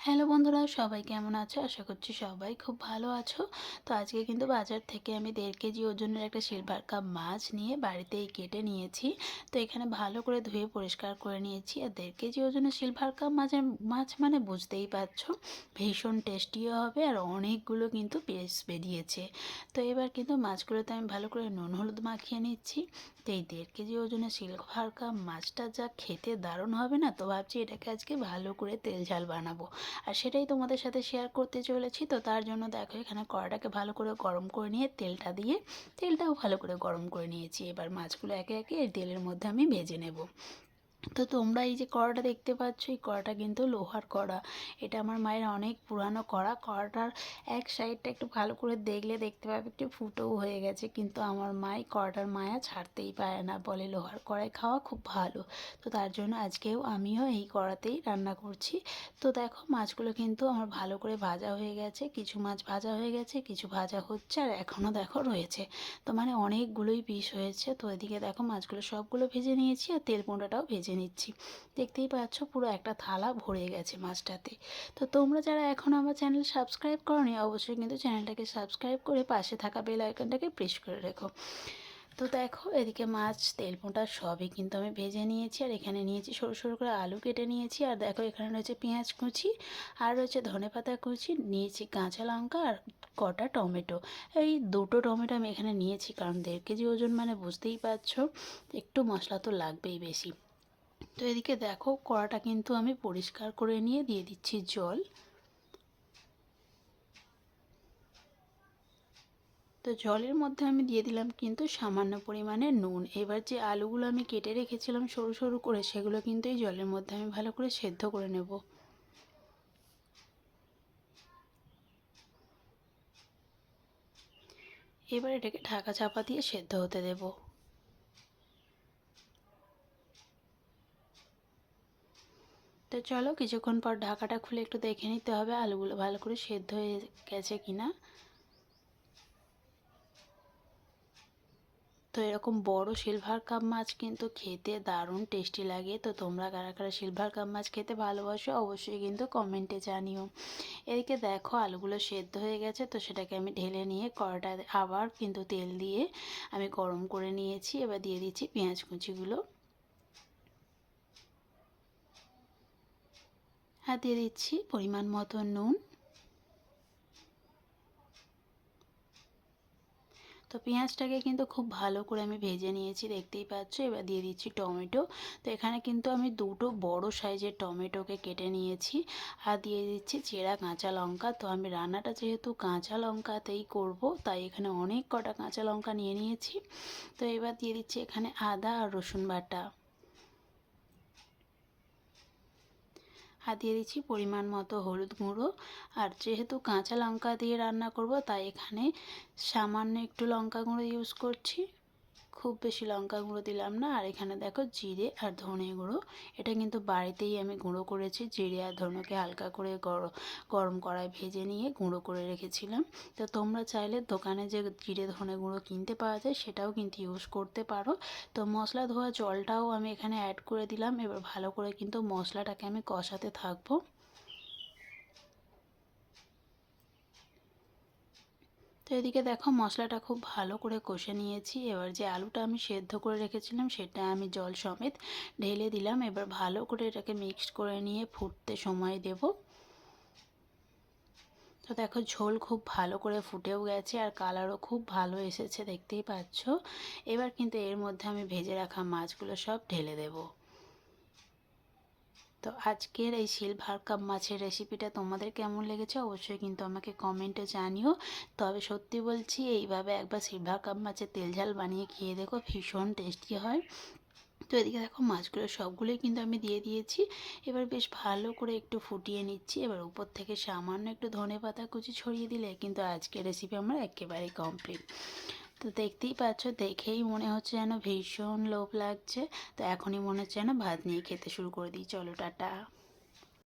Hello বন্ধুরা, সবাই কেমন আছো? আশা করছি সবাই খুব ভালো আছো। তো আজকে কিন্তু বাজার থেকে আমি দেড় কেজি ওজনের একটা সিলভার কাপ মাছ নিয়ে বাড়িতেই কেটে নিয়েছি। তো এখানে ভালো করে ধুয়ে পরিষ্কার করে নিয়েছি। আর দেড় কেজি ওজনের সিলভার কাপ মাছের মাছ মানে বুঝতেই পারছ, ভীষণ টেস্টিও হবে আর অনেকগুলো কিন্তু পেস বেরিয়েছে। তো এবার কিন্তু মাছগুলোতে আমি ভালো করে নুন হলুদ মাখিয়ে নিচ্ছি। তো এই দেড় কেজি ওজনের সিলভার কাপ মাছটা যা খেতে দারুণ হবে না, তো ভাবছি এটাকে আজকে ভালো করে তেল ঝাল বানাবো। আর সেটাই তোমাদের সাথে শেয়ার করতে চলেছি। তো তার জন্য দেখো এখানে কড়াটাকে ভালো করে গরম করে নিয়ে তেলটা দিয়ে তেলটাও ভালো করে গরম করে নিয়েছি। এবার মাছগুলো একে একে তেলের মধ্যে আমি ভেজে নেব। তো তোমরা এই যে কড়াটা দেখতে পাচ্ছ, এই কড়াটা কিন্তু লোহার কড়া। এটা আমার মায়ের অনেক পুরানো কড়া। কড়াটার এক সাইডটা একটু ভালো করে দেখলে দেখতে পাবে, একটু ফুটোও হয়ে গেছে। কিন্তু আমার মাই কড়াটার মায়া ছাড়তেই পারে না, বলে লোহার কড়াই খাওয়া খুব ভালো। তো তার জন্য আজকেও আমিও এই কড়াতেই রান্না করছি। তো দেখো, মাছগুলো কিন্তু আমার ভালো করে ভাজা হয়ে গেছে। কিছু মাছ ভাজা হয়ে গেছে, কিছু ভাজা হচ্ছে, আর এখনও দেখো রয়েছে। তো মানে অনেকগুলোই পিস হয়েছে। তো এদিকে দেখো, মাছগুলো সবগুলো ভেজে নিয়েছি, আর তেল পোঁটাটাও ভেজে নিচ্ছি। দেখতেই পাচ্ছ পুরো একটা থালা ভরে গেছে মাছটাতে। তো তোমরা যারা এখন আমার চ্যানেল সাবস্ক্রাইব করনি, অবশ্যই কিন্তু চ্যানেলটাকে সাবস্ক্রাইব করে পাশে থাকা বেল আইকনটাকে প্রেস করে রেখো। তো দেখো, এদিকে মাছ, তেল পোঁটা সবই কিন্তু আমি ভেজে নিয়েছি। আর এখানে নিয়েছি সরু সরু করে আলু কেটে নিয়েছি। আর দেখো, এখানে রয়েছে পেঁয়াজ কুচি, আর রয়েছে ধনে পাতা কুচি, নিয়েছি কাঁচা লঙ্কা আর কটা টমেটো। এই দুটো টমেটো আমি এখানে নিয়েছি, কারণ দেড় কেজি ওজন মানে বুঝতেই পারছ, একটু মশলা তো লাগবেই বেশি। তো এদিকে দেখো, কড়াটা কিন্তু আমি পরিষ্কার করে নিয়ে দিয়ে দিচ্ছি জল। তো জলের মধ্যে আমি দিয়ে দিলাম কিন্তু সামান্য পরিমাণে নুন। এবার যে আলুগুলো আমি কেটে রেখেছিলাম সরু সরু করে, সেগুলো কিন্তু এই জলের মধ্যে আমি ভালো করে সেদ্ধ করে নেব। এবার এটাকে ঢাকা চাপা দিয়ে সেদ্ধ হতে দেবো। তো চলো কিছুক্ষণ পর ঢাকাটা খুলে একটু দেখে নিতে হবে আলুগুলো ভালো করে সেদ্ধ হয়ে গেছে কিনা। তো এরকম বড় সিলভার কাপ মাছ কিন্তু খেতে দারুণ টেস্টি লাগে। তো তোমরা কারা কারা সিলভার কাপ মাছ খেতে ভালোবাসো অবশ্যই কিন্তু কমেন্টে জানিও। এদিকে দেখো আলুগুলো সেদ্ধ হয়ে গেছে, তো সেটাকে আমি ঢেলে নিয়ে কড়াটা আবার কিন্তু তেল দিয়ে আমি গরম করে নিয়েছি। এবার দিয়ে দিচ্ছি পেঁয়াজ কুচিগুলো। আর দিয়ে দিচ্ছি পরিমাণ মতো নুন। তো পেঁয়াজটাকে কিন্তু খুব ভালো করে আমি ভেজে নিয়েছি, দেখতেই পাচ্ছ। এবার দিয়ে দিচ্ছি টমেটো। তো এখানে কিন্তু আমি দুটো বড় সাইজের টমেটোকে কেটে নিয়েছি আর দিয়ে দিচ্ছি চেরা কাঁচা লঙ্কা। তো আমি রান্নাটা যেহেতু কাঁচা লঙ্কাতেই করব, তাই এখানে অনেক কটা কাঁচা লঙ্কা নিয়ে নিয়েছি। তো এবার দিয়ে দিচ্ছি এখানে আদা আর রসুন বাটা। আর দিয়ে দিচ্ছি পরিমাণ মতো হলুদ গুঁড়ো। আর যেহেতু কাঁচা লঙ্কা দিয়ে রান্না করব, তাই এখানে সামান্য একটু লঙ্কা গুঁড়ো ইউজ করছি। খুব বেশি লঙ্কা গুঁড়ো দিলাম না। আর এখানে দেখো জিরে আর ধনে গুঁড়ো। এটা কিন্তু বাড়িতেই আমি গুঁড়ো করেছি। জিরে আর ধনেকে হালকা করে গরম কড়াই ভেজে নিয়ে গুঁড়ো করে রেখেছিলাম। তো তোমরা চাইলে দোকানে যে জিরে, ধনে গুঁড়ো কিনতে পাওয়া যায় সেটাও কিন্তু ইউজ করতে পারো। তো মশলা ধোয়া জলটাও আমি এখানে অ্যাড করে দিলাম। এবার ভালো করে কিন্তু মশলাটাকে আমি কষাতে থাকব। তো এদিকে দেখো মশলাটা খুব ভালো করে কষে নিয়েছি। এবার যে আলুটা আমি সেদ্ধ করে রেখেছিলাম সেটা আমি জল সমেত ঢেলে দিলাম। এবার ভালো করে এটাকে মিক্সড করে নিয়ে ফুটতে সময় দেব। তো দেখো ঝোল খুব ভালো করে ফুটেও গেছে আর কালারও খুব ভালো এসেছে, দেখতেই পাচ্ছ? এবার কিন্তু এর মধ্যে আমি ভেজে রাখা মাছগুলো সব ঢেলে দেবো। তো আজকের এই সিলভার কাপ মাছের রেসিপিটা তোমাদের কেমন লেগেছে অবশ্যই কিন্তু আমাকে কমেন্টে জানিও। তবে সত্যি বলছি, এইভাবে একবার সিলভার কাপ মাছের তেল ঝাল বানিয়ে খেয়ে দেখো ভীষণ টেস্টি হয়। তো এদিকে দেখো মাছগুলো সবগুলোই কিন্তু আমি দিয়ে দিয়েছি। এবার বেশ ভালো করে একটু ফুটিয়ে নিচ্ছি। এবার উপর থেকে সামান্য একটু ধনে পাতা কুচি ছড়িয়ে দিলে কিন্তু আজকের রেসিপি আমার একেবারে কমপ্লিট তো দেখতেই পাচ্ছ, দেখেই মনে হচ্ছে যেন ভীষণ লোভ লাগছে। তো এখনই মনে হচ্ছে যেন ভাত নিয়ে খেতে শুরু করে দিই। চলো, টাটা।